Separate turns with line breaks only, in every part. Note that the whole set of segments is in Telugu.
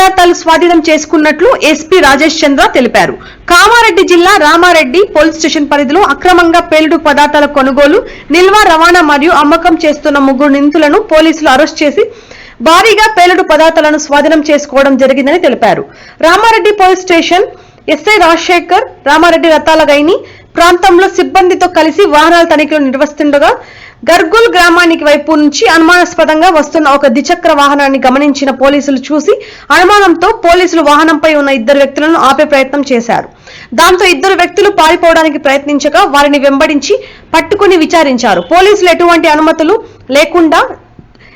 పదార్థాలు స్వాధీనం చేసుకున్నట్లు ఎస్పీ రాజేష్ చంద్ర తెలిపారు. కామారెడ్డి జిల్లా రామారెడ్డి పోలీస్ స్టేషన్ పరిధిలో అక్రమంగా పేలుడు పదార్థాల కొనుగోలు నిల్వ రవాణా మరియు అమ్మకం చేస్తున్న ముగ్గురు నిందితులను పోలీసులు అరెస్ట్ చేసి భారీగా పేలుడు పదార్థాలను స్వాధీనం చేసుకోవడం జరిగిందని తెలిపారు. Ramareddy police station SI Rajasekhar Ramareddy రతాలగైని ప్రాంతంలో సిబ్బందితో కలిసి వాహనాల తనిఖీలు నిర్వహిస్తుండగా గర్గుల్ గ్రామానికి వైపు నుంచి అనుమానాస్పదంగా వస్తున్న ఒక ద్విచక్ర వాహనాన్ని గమనించిన పోలీసులు చూసి అనుమానంతో పోలీసులు వాహనంపై ఉన్న ఇద్దరు వ్యక్తులను ఆపే ప్రయత్నం చేశారు. దాంతో ఇద్దరు వ్యక్తులు పారిపోవడానికి ప్రయత్నించగా వారిని వెంబడించి పట్టుకుని విచారించారు. పోలీసులు ఎటువంటి అనుమతులు లేకుండా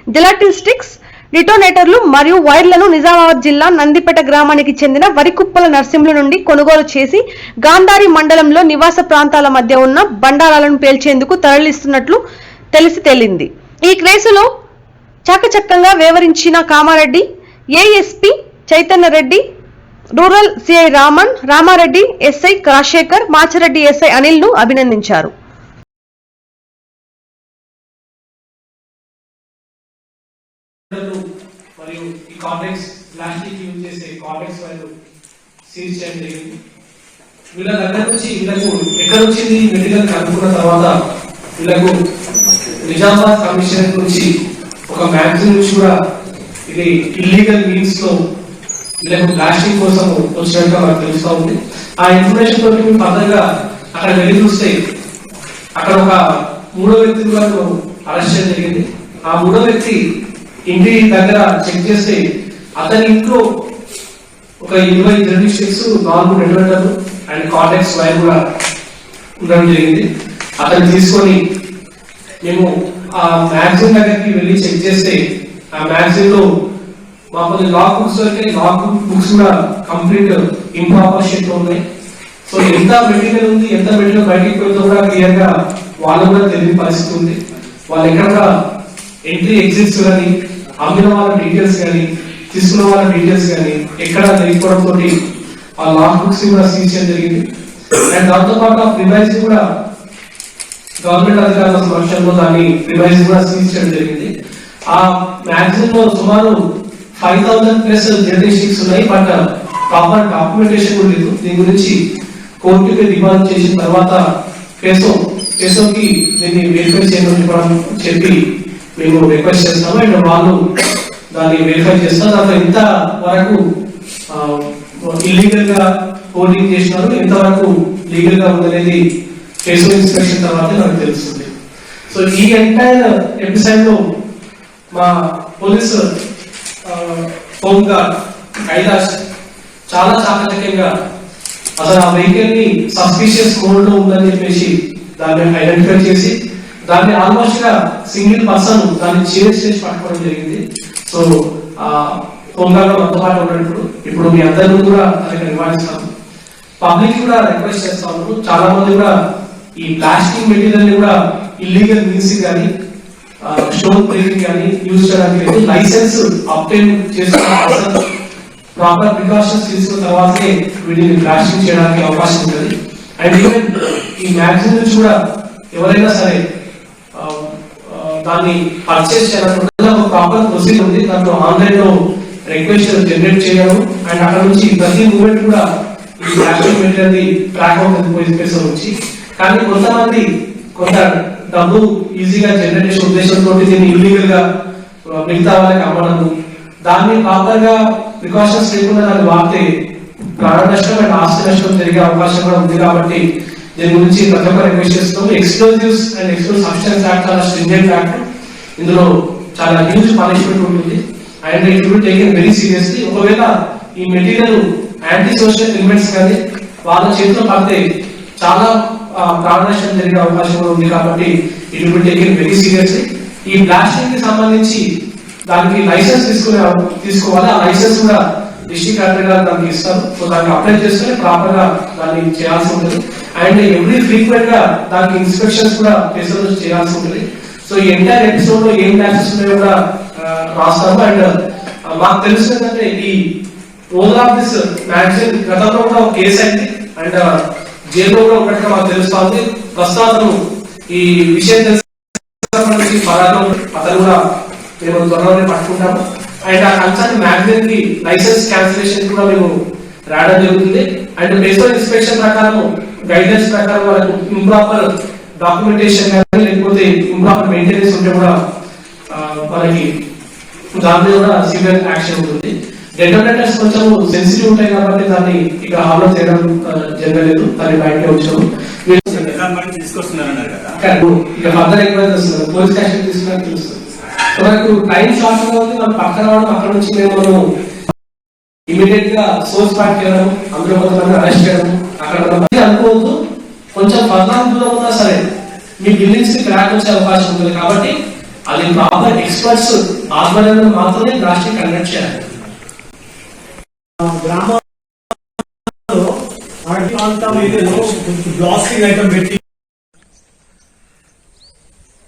జిలాటిస్టిక్స్ డిటోనేటర్లు మరియు వైర్లను నిజామాబాద్ జిల్లా నందిపేట గ్రామానికి చెందిన వరికుప్పల నర్సింహుల నుండి కొనుగోలు చేసి గాంధారి మండలంలో నివాస ప్రాంతాల మధ్య ఉన్న బండారాలను పేల్చేందుకు తరలిస్తున్నట్లు తెలిసి తేలింది. ఈ కేసులో చాకచక్యంగా వివరించిన Kamareddy ASP Chaitanya Reddy rural CI Raman Ramareddy SI Rajasekhar Machireddy SI అనిల్ను అభినందించారు.
మరియు ఈ కాంప్లెక్స్ ప్లాస్టిక్ యూజ్ చేసే కాంప్లెక్స్ వాళ్ళు సీజ్ చేయడం జరిగింది. వీళ్ళ దగ్గర నుంచి వీళ్ళకు ఎక్కడ వచ్చింది మెటీరియల్ కనుక్కున్న తర్వాత వీళ్ళకు నిజామాబాద్ కమిషనర్ నుంచి ఒక మ్యాగజైన్ నుంచి కూడా ఇది ఇల్లీగల్ మీన్స్లో వీళ్ళకు ప్లాస్టిక్ కోసం వచ్చినట్టుగా మనకు తెలుస్తూ ఉంది. ఆ ఇన్ఫర్మేషన్ తోటి మేము ఫర్దర్ అక్కడ వెళ్ళి చూస్తే అక్కడ ఒక మూడో వ్యక్తి కూడా అరెస్ట్ చేయడం జరిగింది. ఆ మూడో వ్యక్తి ఇంటి దగ్గర చెక్ చేస్తే అతని ఇంట్లో ఒక ఇరవై జర్నీ స్టిక్స్ నాలుగు రెగ్యులేటర్లు అండ్ కాంటాక్ట్స్ వైర్ కూడా ఉండడం జరిగింది. అతను తీసుకొని మేము ఆ మ్యాగజైన్ దగ్గరికి వెళ్ళి చెక్ చేస్తే ఆ మ్యాగజైన్లో మా కొన్ని లా బుక్స్ దొరికాయి. లా బుక్స్ కూడా కంప్లీట్ ఇంప్రాపర్ షేప్లో ఉన్నాయి. సో ఎంత మెటీరియల్ ఉంది ఎంత మెటీరియల్ బయటికి పోయిందో కూడా క్లియర్గా వాళ్ళు కూడా తెలియని పరిస్థితి ఉంది. వాళ్ళు ఎక్కడ ఎంట్రీ ఎగ్జిట్స్ కానీ అమ్మిన వాళ్ళ డీటెయిల్స్ కానీ తీసుకున్న వాళ్ళ డీటెయిల్స్ కానీ ఎక్కడ తెలియకపోవడం తోటి ఆ లా బుక్స్ కూడా సీజ్ చేయడం జరిగింది. అండ్ దాంతో పాటు ఆ ప్రివైజ్ కూడా గవర్నమెంట్ అధికారుల సమక్షంలో దాన్ని రివైజ్ కూడా సీజ్ జరిగింది. ఆ మ్యాగజైన్లో సుమారు ఫైవ్ థౌసండ్ ప్లస్ జర్నలిస్టిక్స్ ఉన్నాయి బట్ ప్రాపర్ డాక్యుమెంటేషన్ కూడా లేదు. దీని గురించి కోర్టుకి డిమాండ్ చేసిన తర్వాత కేసు కేసోకి దీన్ని వెరిఫై చేయమని చెప్పడం చెప్పి మేము రిక్వెస్ట్ చేస్తాము. అండ్ వాళ్ళు దాన్ని వెరిఫై చేస్తారు. దాంట్లో ఎంత వరకు ఇల్లీగల్గా హోల్డింగ్ చేసినారు. ఎంతవరకు లీగల్గా ఉందనేది కేసు ఇన్స్పెక్షన్ తర్వాత నాకు తెలుస్తుంది. సో ఈ ఎంటైర్ ఎపిసైడ్లో మా పోలీసు హోమ్ గార్డ్ కైలాష్ చాలా చాకచక్యంగా అసలు ఆ వెహికల్ని సస్పీషియస్ మోడ్లో ఉందని చెప్పేసి దాన్ని ఐడెంటిఫై చేసి దాన్ని ఆల్మోస్ట్గా సింగిల్ పర్సన్ దాన్ని చేసి చేసి పట్టుకోవడం జరిగింది. సో ఆ హోమ్ గార్డ్ పాటు ఉన్నప్పుడు ఇప్పుడు మీ అందరూ కూడా దానికి నివారిస్తాము పబ్లిక్ కూడా రిక్వెస్ట్ చేస్తాము చాలా మంది కూడా ఈ ప్లాస్టిక్ మెటీరియల్ కూడా ఇల్లీగల్ మీన్స్ కానీ షో ప్రింటింగ్ కానీ యూజ్ చేయడానికి లేదు. లైసెన్స్ అప్టైన్ చేసుకున్న పర్సన్ ప్రాపర్ ప్రికాషన్స్ తీసుకున్న తర్వాతే వీటిని ప్లాస్టింగ్ చేయడానికి అవకాశం ఉంటుంది. అండ్ ఈవెన్ ఈ మ్యాగజైన్ నుంచి కూడా ఎవరైనా సరే దాన్ని పర్చేస్ చేయాలనుకుంటే ఒక ప్రాపర్ ప్రొసీజర్ ఉంది. దాంట్లో ఆన్లైన్లో రిక్వెస్ట్ జనరేట్ చేయడం. అండ్ అక్కడ నుంచి ప్రతి మూమెంట్ కూడా ఈ ప్లాస్టిక్ మెటీరియల్ ట్రాక్ అవుతుంది పోలీస్ కేసు వచ్చి కానీ కొంతమంది కొంత డబ్బు ఈజీగా జనరేట్ చేసే ఉద్దేశంతో దీన్ని ఇల్లీగల్గా మిగతా వాళ్ళకి అమ్మడము. దాన్ని ప్రాపర్గా ప్రికాషన్స్ లేకుండా దాన్ని వాడితే ప్రాణ నష్టం అండ్ ఆస్తి నష్టం జరిగే అవకాశం కూడా ఉంది కాబట్టి దీని గురించి ప్రతి ఒక్క రిక్వెస్ట్ చేస్తాం explosives and explosive substance act చాలా స్ట్రింజెంట్ యాక్ట్ ఇందులో చాలా హ్యూజ్ పనిష్మెంట్ ఉంటుంది. And it will taken very seriously ఒకవేళ ఈ మెటీరియల్ యాంటీ సోషల్ ఎలిమెంట్స్ కానీ వాళ్ళ చేతిలో పడితే చాలా ప్రాణనష్టం జరిగే అవకాశం ఉంది కాబట్టి it will taken very seriously ఈ బ్లాస్టింగ్కి సంబంధించి దానికి లైసెన్స్ తీసుకునే తీసుకోవాలి. ఆ లైసెన్స్ కూడా డిస్ట్రిక్ట్ కలెక్టర్ గారు దానికి ఇస్తారు. సో దానికి అప్లై చేసుకుని ప్రాపర్గా దాన్ని చేయాల్సి ఉంటుంది. అండ్ ఎవ్రీ ఫ్రీక్వెంట్గా దానికి ఇన్స్పెక్షన్స్ కూడా ప్లేసెస్ చేయాల్సి ఉంటుంది. సో ఈ ఎంటైర్ ఎపిసోడ్లో ఏం ట్యాక్సెస్ ఉన్నాయో కూడా రాస్తాము. అండ్ మాకు తెలుసు ఏంటంటే ఈ ఓవర్ ఆఫ్ దిస్ మ్యాగజైన్ గతంలో కూడా ఒక కేసు అయింది. అండ్ జైల్లో కూడా ఉన్నట్టుగా మాకు తెలుస్తుంది. ప్రస్తుతం ఈ విషయం తెలిసి సంబంధించి పరాలో అతను కూడా మేము త్వరలోనే పట్టుకుంటాము. అండ్ ఆ కన్సర్న్ మ్యాగజైన్కి లైసెన్స్ క్యాన్సిలేషన్ కూడా మేము రావడం జరుగుతుంది. అండ్ బేస్డ్ ఇన్స్పెక్షన్ ప్రకారం గైడెన్స్ ప్రకారం వాళ్ళకు ఇంప్రాపర్ డాక్యుమెంటేషన్ కానీ లేకపోతే ఇంప్రాపర్ మెయింటెనెన్స్ ఉంటే కూడా మనకి దాని మీద కూడా సివియర్ యాక్షన్ ఉంటుంది. డెటోనేటర్స్ కొంచెం సెన్సిటివ్ ఉంటాయి కాబట్టి దాన్ని ఇక్కడ హాల్లో చేయడం జరగలేదు. దాన్ని బయటకే వచ్చాము ఇక ఫర్దర్ ఎంక్వైరీ చేస్తున్నారు. పోలీస్ స్టేషన్ తీసుకున్నా తెలుస్తుంది. మనకు టైం షార్ట్గా ఉంది. మనం పక్కన రావడం అక్కడ నుంచి మేము మనం ఇమీడియట్గా సోర్స్ పార్ట్ చేయడం అందులో కొంతమంది అరెస్ట్ చేయడం అక్కడ కొంతమంది అనుకోవద్దు. కొంచెం దూరం ఉన్నా సరే మీ బిల్డింగ్స్కి క్రాక్ వచ్చే అవకాశం ఉంటుంది కాబట్టి అది ప్రాపర్ ఎక్స్పర్ట్స్ ఆధ్వర్యంలో మాత్రమే బ్లాస్టింగ్ కండక్ట్ చేయాలి.
గ్రామాల్లో అరటి ప్రాంతం ఏరియాలో బ్లాస్టింగ్ ఐటమ్ పెట్టి